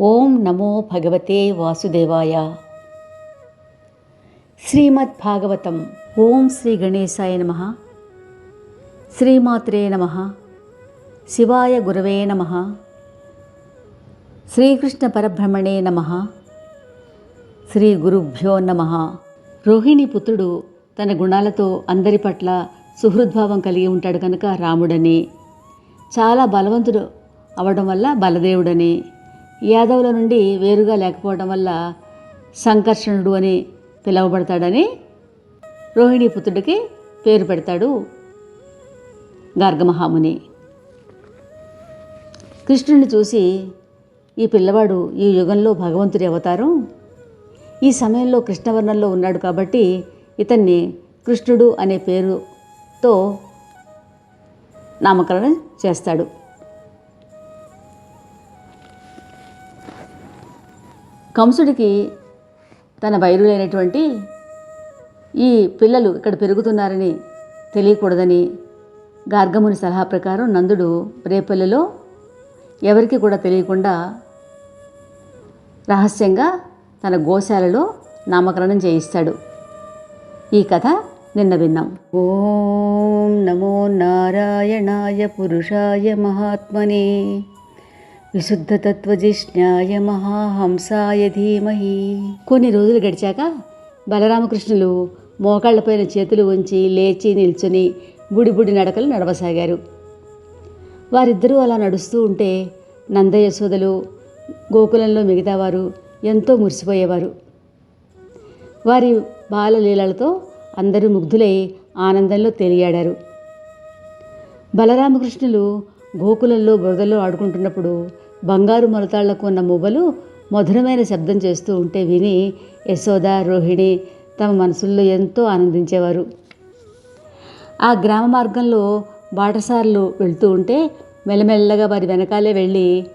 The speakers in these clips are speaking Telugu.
ఓం నమో భగవతే వాసుదేవాయ. శ్రీమద్ భాగవతం ఓం శ్రీ గణేశాయ నమ. శ్రీమాత్రే నమ. శివాయ గురవే నమ. శ్రీకృష్ణ పరబ్రహ్మణే నమ. శ్రీ గురుభ్యో నమ. రోహిణి పుత్రుడు తన గుణాలతో అందరి పట్ల సుహృద్భావం కలిగి ఉంటాడు కనుక రాముడని. చాలా బలవంతుడు అవడం వల్ల బలదేవుడని. యాదవుల నుండి వేరుగా లేకపోవడం వల్ల సంకర్షణుడు అని పిలువబడతాడని రోహిణీ పుత్రుడికి పేరు పెడతాడు గార్గమహాముని. కృష్ణుడిని చూసి ఈ పిల్లవాడు ఈ యుగంలో భగవంతుడి అవతారం. ఈ సమయంలో కృష్ణవర్ణంలో ఉన్నాడు కాబట్టి ఇతన్ని కృష్ణుడు అనే పేరుతో నామకరణం చేస్తాడు. కంసుడికి తన వైరులైనటువంటి ఈ పిల్లలు ఇక్కడ పెరుగుతున్నారని తెలియకూడదని గార్గముని సలహా ప్రకారం నందుడు రేపల్లెలో ఎవరికి కూడా తెలియకుండా రహస్యంగా తన గోశాలలో నామకరణం చేయిస్తాడు. ఈ కథ నిన్న విన్నాం. ఓం నమో నారాయణాయ పురుషాయ మహాత్మనే విశుద్ధతత్వజిష్ణాయ మహాహంసాయ ధీమహి. కొన్ని రోజులు గడిచాక బలరామకృష్ణులు మోకాళ్ళపైన చేతులు ఉంచి లేచి నిల్చుని బుడిబుడి బుడి నడకలు నడవసాగారు. వారిద్దరూ అలా నడుస్తూ ఉంటే నందయశోదలు గోకులంలో మిగతావారు ఎంతో మురిసిపోయేవారు. వారి బాలలీలలతో అందరూ ముగ్ధులై ఆనందంలో తేలియాడారు. బలరామకృష్ణులు గోకులంలో బురదలో ఆడుకుంటున్నప్పుడు బంగారు మొలతాళ్ళకు ఉన్న మువ్వలు మధురమైన శబ్దం చేస్తూ ఉంటే విని యశోద రోహిణి తమ మనసుల్లో ఎంతో ఆనందించేవారు. ఆ గ్రామ మార్గంలో బాటసార్లు వెళ్తూ ఉంటే మెల్లమెల్లగా వారి వెనకాలే వెళ్ళి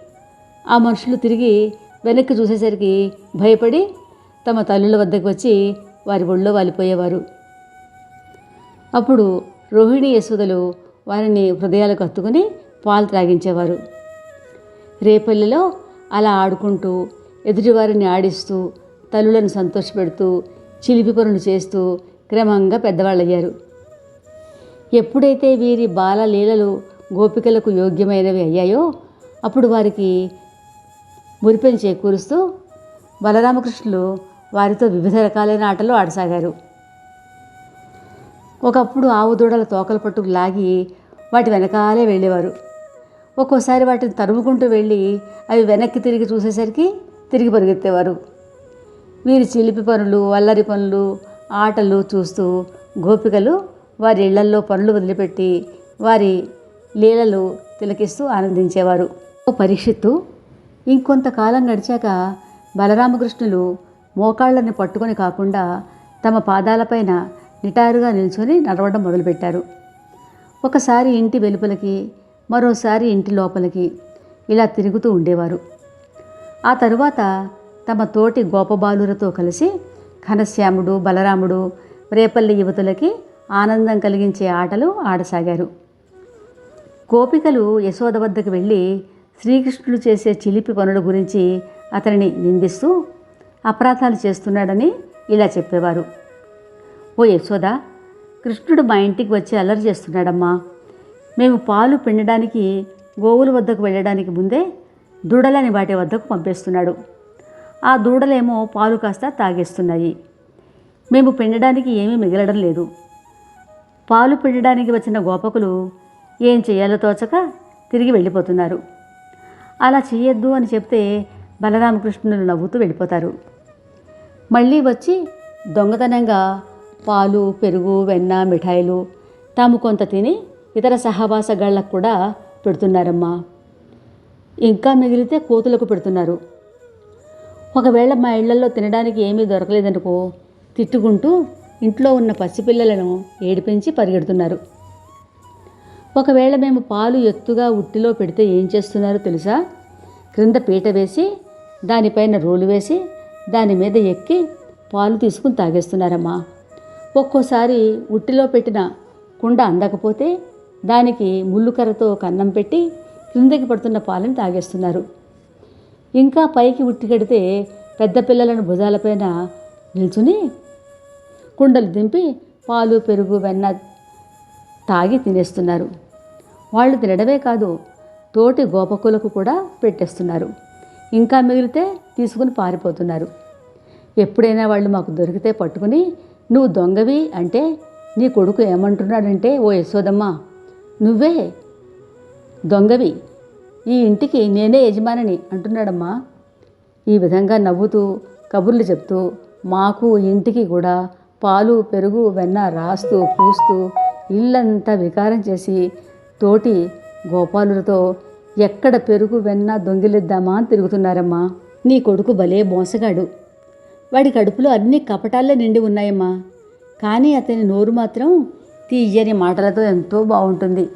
ఆ మనుషులు తిరిగి వెనక్కి చూసేసరికి భయపడి తమ తల్లుల వద్దకు వచ్చి వారి ఒళ్ళో వాలిపోయేవారు. అప్పుడు రోహిణి యశోదలు వారిని హృదయాలకు హత్తుకుని పాలు త్రాగించేవారు. రేపల్లిలో అలా ఆడుకుంటూ ఎదుటివారిని ఆడిస్తూ తల్లులను సంతోషపెడుతూ చిలిపి పనులు చేస్తూ క్రమంగా పెద్దవాళ్ళయ్యారు. ఎప్పుడైతే వీరి బాల లీలలు గోపికలకు యోగ్యమైనవి అయ్యాయో అప్పుడు వారికి మురిపెని చేకూరుస్తూ బలరామకృష్ణులు వారితో వివిధ రకాలైన ఆటలు ఆడసాగారు. ఒకప్పుడు ఆవు దూడల తోకల పట్టుకు లాగి వాటి వెనకాలే వెళ్ళేవారు. ఒక్కోసారి వాటిని తరుముకుంటూ వెళ్ళి అవి వెనక్కి తిరిగి చూసేసరికి తిరిగి పరిగెత్తేవారు. వీరి చిలిపి పనులు అల్లరి పనులు ఆటలు చూస్తూ గోపికలు వారి ఇళ్ళల్లో పనులు వదిలిపెట్టి వారి లీలలు తిలకిస్తూ ఆనందించేవారు. ఓ పరీక్షిత్తు ఇంకొంతకాలం గడిచాక బలరామకృష్ణులు మోకాళ్ళని పట్టుకొని కాకుండా తమ పాదాలపైన నిటారుగా నిల్చొని నడవడం మొదలుపెట్టారు. ఒకసారి ఇంటి వెలుపలకి మరోసారి ఇంటి లోపలికి ఇలా తిరుగుతూ ఉండేవారు. ఆ తరువాత తమ తోటి గోపబాలులతో కలిసి ఘనశ్యాముడు బలరాముడు రేపల్లి యువతులకి ఆనందం కలిగించే ఆటలు ఆడసాగారు. గోపికలు యశోద వద్దకు వెళ్ళి శ్రీకృష్ణుడు చేసే చిలిపి పనుల గురించి అతనిని నిందిస్తూ అపరాధాలు చేస్తున్నాడని ఇలా చెప్పేవారు. ఓ యశోద కృష్ణుడు మా ఇంటికి వచ్చి అల్లరి చేస్తున్నాడమ్మా. మేము పాలు పిండడానికి గోవుల వద్దకు వెళ్ళడానికి ముందే దూడలని వాటి వద్దకు పంపేస్తున్నాడు. ఆ దూడలేమో పాలు కాస్త తాగేస్తున్నాయి. మేము పిండడానికి ఏమీ మిగలడం లేదు. పాలు పిండడానికి వచ్చిన గోపకులు ఏం చేయాలో తోచక తిరిగి వెళ్ళిపోతున్నారు. అలా చేయొద్దు అని చెప్తే బలరామకృష్ణులు నవ్వుతూ వెళ్ళిపోతారు. మళ్ళీ వచ్చి దొంగతనంగా పాలు పెరుగు వెన్న మిఠాయిలు తాము కొంత తిని ఇతర సహవాసగాళ్ళకు కూడా పెడుతున్నారమ్మా. ఇంకా మిగిలితే కోతులకు పెడుతున్నారు. ఒకవేళ మా ఇళ్ళలో తినడానికి ఏమీ దొరకలేదనుకో తిట్టుకుంటూ ఇంట్లో ఉన్న పసిపిల్లలను ఏడిపించి పరిగెడుతున్నారు. ఒకవేళ మేము పాలు ఎత్తుగా ఉట్టిలో పెడితే ఏం చేస్తున్నారో తెలుసా? క్రింద పీట వేసి దానిపైన రోలు వేసి దాని మీద ఎక్కి పాలు తీసుకుని తాగేస్తున్నారమ్మా. ఒక్కోసారి ఉట్టిలో పెట్టిన కుండ అందకపోతే దానికి ముళ్ళుకర్రతో కన్నం పెట్టి క్రిందకి పడుతున్న పాలను తాగేస్తున్నారు. ఇంకా పైకి ఉట్టికెడితే పెద్ద పిల్లలను భుజాలపైన నిల్చుని కుండలు దింపి పాలు పెరుగు వెన్న తాగి తినేస్తున్నారు. వాళ్ళు తినడమే కాదు తోటి గోపకులకు కూడా పెట్టేస్తున్నారు. ఇంకా మిగిలితే తీసుకుని పారిపోతున్నారు. ఎప్పుడైనా వాళ్ళు మాకు దొరికితే పట్టుకుని నువ్వు దొంగవి అంటే నీ కొడుకు ఏమంటున్నాడంటే ఓ యశోదమ్మ నువ్వే? దొంగవి. ఈ ఇంటికి నేనే యజమానిని అంటున్నాడమ్మా. ఈ విధంగా నవ్వుతూ కబుర్లు చెప్తూ మాకు ఇంటికి కూడా పాలు పెరుగు వెన్న రాస్తూ పూస్తూ ఇల్లంతా వికారం చేసి తోటి గోపాలులతో ఎక్కడ పెరుగు వెన్న దొంగిలిద్దామా అని తిరుగుతున్నారమ్మా. నీ కొడుకు భలే మోసగాడు. వాడి కడుపులో అన్ని కపటాలే నిండి ఉన్నాయమ్మా. కానీ అతని నోరు మాత్రం తీయని మాటలతో ఎంతో బాగుంటుంది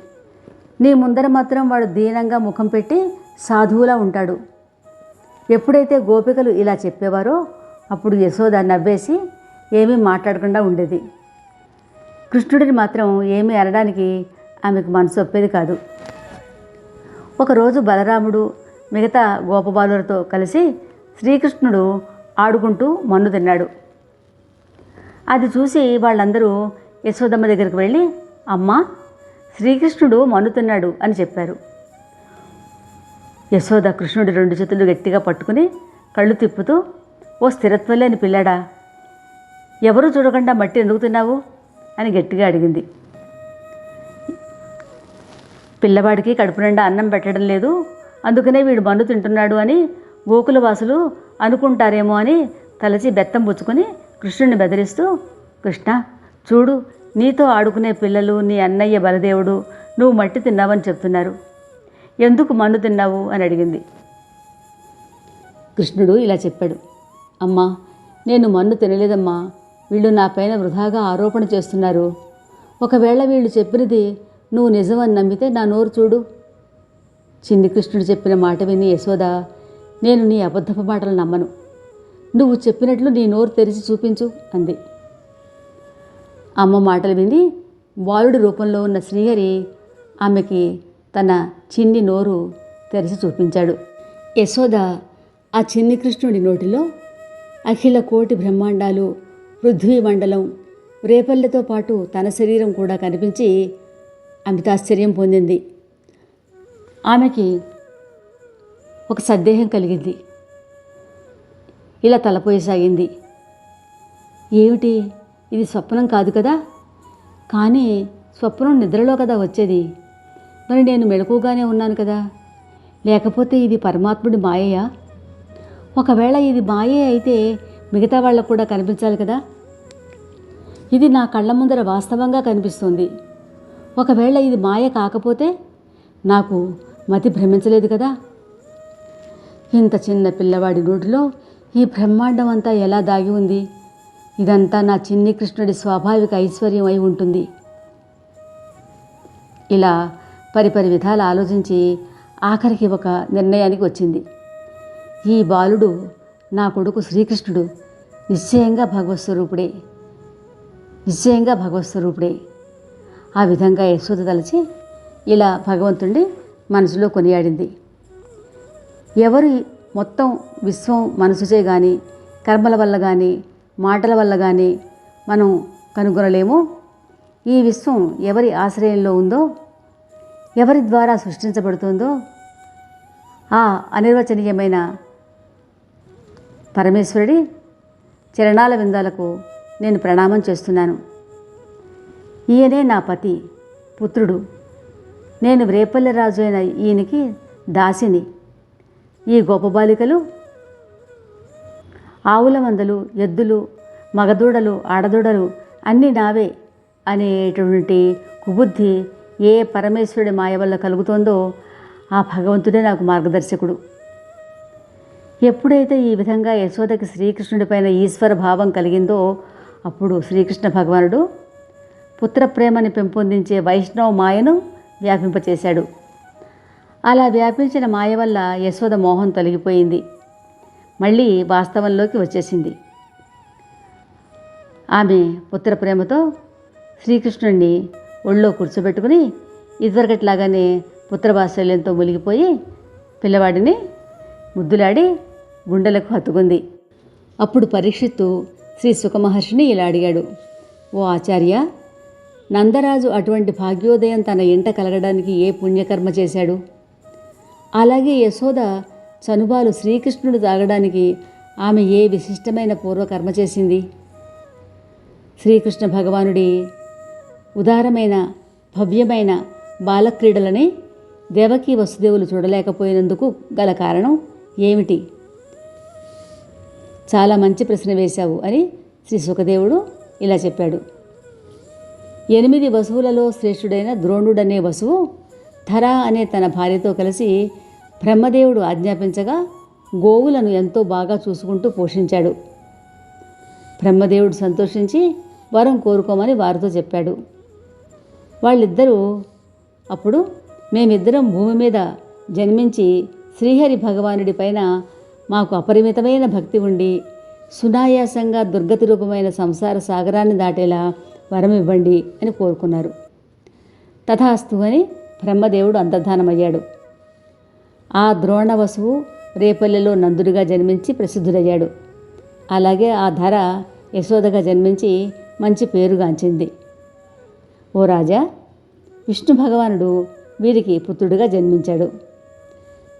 నీ ముందర మాత్రం వాడు దీనంగా ముఖం పెట్టి సాధువులా ఉంటాడు. ఎప్పుడైతే గోపికలు ఇలా చెప్పేవారో అప్పుడు యశోద నవ్వేసి ఏమీ మాట్లాడకుండా ఉండేది. కృష్ణుడిని మాత్రం ఏమీ అనడానికి ఆమెకు మనసు ఒప్పేది కాదు. ఒకరోజు బలరాముడు మిగతా గోపబాలులతో కలిసి శ్రీకృష్ణుడు ఆడుకుంటూ మన్ను తిన్నాడు. అది చూసి వాళ్ళందరూ యశోదమ్మ దగ్గరికి వెళ్ళి అమ్మా శ్రీకృష్ణుడు మనుతున్నాడు అని చెప్పారు. యశోద కృష్ణుడు రెండు చేతులు గట్టిగా పట్టుకుని కళ్ళు తిప్పుతూ ఓ స్థిరత్వం లేని పిల్లాడా ఎవరూ చూడకుండా మట్టి ఎందుకు తిన్నావు అని గట్టిగా అడిగింది. పిల్లవాడికి కడుపు నిండా అన్నం పెట్టడం లేదు అందుకనే వీడు మన్ను తింటున్నాడు అని గోకుల వాసులు అనుకుంటారేమో అని తలచి బెత్తం పుచ్చుకొని కృష్ణుడిని బెదిరిస్తూ కృష్ణ చూడు నీతో ఆడుకునే పిల్లలు నీ అన్నయ్య బలదేవుడు నువ్వు మట్టి తిన్నావని చెప్తున్నారు. ఎందుకు మన్ను తిన్నావు అని అడిగింది. కృష్ణుడు ఇలా చెప్పాడు. అమ్మా నేను మన్ను తినలేదమ్మా. వీళ్ళు నా పైన వృధాగా ఆరోపణ చేస్తున్నారు. ఒకవేళ వీళ్ళు చెప్పినది నువ్వు నిజమని నమ్మితే నా నోరు చూడు. చిన్ని కృష్ణుడు చెప్పిన మాట విని యశోద నేను నీ అబద్ధపు మాటలు నమ్మను. నువ్వు చెప్పినట్లు నీ నోరు తెరిచి చూపించు అంది. అమ్మ మాటలు విని బాలుడి రూపంలో ఉన్న శ్రీహరి ఆమెకి తన చిన్ని నోరు తెరిచి చూపించాడు. యశోద ఆ చిన్ని కృష్ణుడి నోటిలో అఖిల కోటి బ్రహ్మాండాలు పృథ్వీ మండలం రేపల్లెతో పాటు తన శరీరం కూడా కనిపించి అమితాశ్చర్యం పొందింది. ఆమెకి ఒక సందేహం కలిగింది. ఇలా తలపోయసాగింది. ఏమిటి? ఇది స్వప్నం కాదు కదా? కానీ స్వప్నం నిద్రలో కదా వచ్చేది. మరి నేను మెలకుగానే ఉన్నాను కదా? లేకపోతే ఇది పరమాత్ముడి మాయయా? ఒకవేళ ఇది మాయే అయితే మిగతా వాళ్ళకు కూడా కనిపించాలి కదా? ఇది నా కళ్ళ ముందర వాస్తవంగా కనిపిస్తుంది. ఒకవేళ ఇది మాయ కాకపోతే నాకు మతి భ్రమించలేదు కదా? ఇంత చిన్న పిల్లవాడి నోటిలో ఈ బ్రహ్మాండం అంతా ఎలా దాగి ఉంది? ఇదంతా నా చిన్ని కృష్ణుడి స్వాభావిక ఐశ్వర్యం అయి ఉంటుంది. ఇలా పరిపరి విధాలు ఆలోచించి ఆఖరికి ఒక నిర్ణయానికి వచ్చింది. ఈ బాలుడు నా కొడుకు శ్రీకృష్ణుడు. నిశ్చయంగా భగవత్స్వరూపుడే నిశ్చయంగా భగవత్స్వరూపుడే ఆ విధంగా యశోద తలచి ఇలా భగవంతుడి మనసులో కొనియాడింది. ఎవరు మొత్తం విశ్వం మనసుచే కానీ కర్మల వల్ల కానీ మాటల వల్ల కానీ మనం కనుగొనలేము. ఈ విశ్వం ఎవరి ఆశ్రయంలో ఉందో ఎవరి ద్వారా సృష్టించబడుతుందో ఆ అనిర్వచనీయమైన పరమేశ్వరుడి చరణాల విందాలకు నేను ప్రణామం చేస్తున్నాను. ఈయనే నా పతి పుత్రుడు. నేను రేపల్లె రాజు అయిన ఈయనకి దాసిని. ఈ గొప్ప బాలికలు ఆవుల మందలు ఎద్దులు మగదూడలు ఆడదూడలు అన్నీ నావే అనేటువంటి కుబుద్ధి ఏ పరమేశ్వరుడి మాయ వల్ల కలుగుతోందో ఆ భగవంతుడే నాకు మార్గదర్శకుడు. ఎప్పుడైతే ఈ విధంగా యశోదకి శ్రీకృష్ణుడిపైన ఈశ్వర భావం కలిగిందో అప్పుడు శ్రీకృష్ణ భగవానుడు పుత్ర ప్రేమని పెంపొందించే వైష్ణవ మాయను వ్యాపింపచేశాడు. అలా వ్యాపించిన మాయ వల్ల యశోద మోహం తొలగిపోయింది. మళ్ళీ వాస్తవంలోకి వచ్చేసింది. ఆమె పుత్ర ప్రేమతో శ్రీకృష్ణుడిని ఒళ్ళో కూర్చోబెట్టుకుని ఇదివరకట్లాగానే పుత్రవాత్సల్యంతో మునిగిపోయి పిల్లవాడిని ముద్దులాడి గుండెలకు హత్తుకుంది. అప్పుడు పరీక్షిత్తు శ్రీ సుఖమహర్షిని ఇలా అడిగాడు. ఓ ఆచార్య నందరాజు అటువంటి భాగ్యోదయం తన ఇంట కలగడానికి ఏ పుణ్యకర్మ చేశాడు? అలాగే యశోద చనుబాలు శ్రీకృష్ణుడు తాగడానికి ఆమె ఏ విశిష్టమైన పూర్వకర్మ చేసింది? శ్రీకృష్ణ భగవానుడి ఉదారమైన భవ్యమైన బాలక్రీడలని దేవకీ వసుదేవులు చూడలేకపోయినందుకు గల కారణం ఏమిటి? చాలా మంచి ప్రశ్న వేశావు అని శ్రీ సుఖదేవుడు ఇలా చెప్పాడు. ఎనిమిది వసువులలో శ్రేష్ఠుడైన ద్రోణుడనే వసువు ధర అనే తన భార్యతో కలిసి బ్రహ్మదేవుడు ఆజ్ఞాపించగా గోవులను ఎంతో బాగా చూసుకుంటూ పోషించాడు. బ్రహ్మదేవుడు సంతోషించి వరం కోరుకోమని వారితో చెప్పాడు. వాళ్ళిద్దరూ అప్పుడు మేమిద్దరం భూమి మీద జన్మించి శ్రీహరి భగవానుడి పైన మాకు అపరిమితమైన భక్తి ఉండి సునాయాసంగా దుర్గతి రూపమైన సంసార సాగరాన్ని దాటేలా వరం ఇవ్వండి అని కోరుకున్నారు. తథాస్తు అని బ్రహ్మదేవుడు అంతర్ధానమయ్యాడు. ఆ ద్రోణ వసువు రేపల్లెలో నందుడిగా జన్మించి ప్రసిద్ధుడయ్యాడు. అలాగే ఆ ధర యశోదగా జన్మించి మంచి పేరుగాంచింది ఓ రాజా విష్ణు భగవానుడు వీరికి పుత్రుడిగా జన్మించాడు.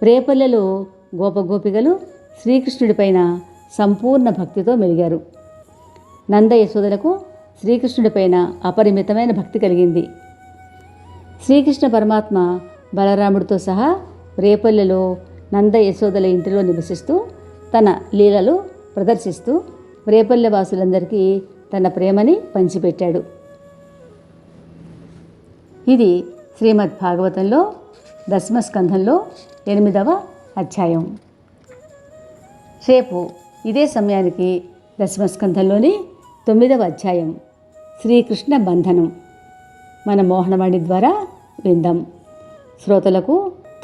రేపల్లెలో గోపగోపికలు శ్రీకృష్ణుడిపైన సంపూర్ణ భక్తితో మెలిగారు. నంద యశోదలకు శ్రీకృష్ణుడిపైన అపరిమితమైన భక్తి కలిగింది. శ్రీకృష్ణ పరమాత్మ బలరాముడితో సహా రేపల్లెలో నంద యశోదల ఇంటిలో నివసిస్తూ తన లీలలు ప్రదర్శిస్తూ రేపల్లె వాసులందరికీ తన ప్రేమని పంచిపెట్టాడు. ఇది శ్రీమద్ భాగవతంలో దశమస్కంధంలో ఎనిమిదవ అధ్యాయం. రేపు ఇదే సమయానికి దశమస్కంధంలోని తొమ్మిదవ అధ్యాయం శ్రీకృష్ణ బంధనం. మన మోహనవాణి ద్వారా విందాం. శ్రోతలకు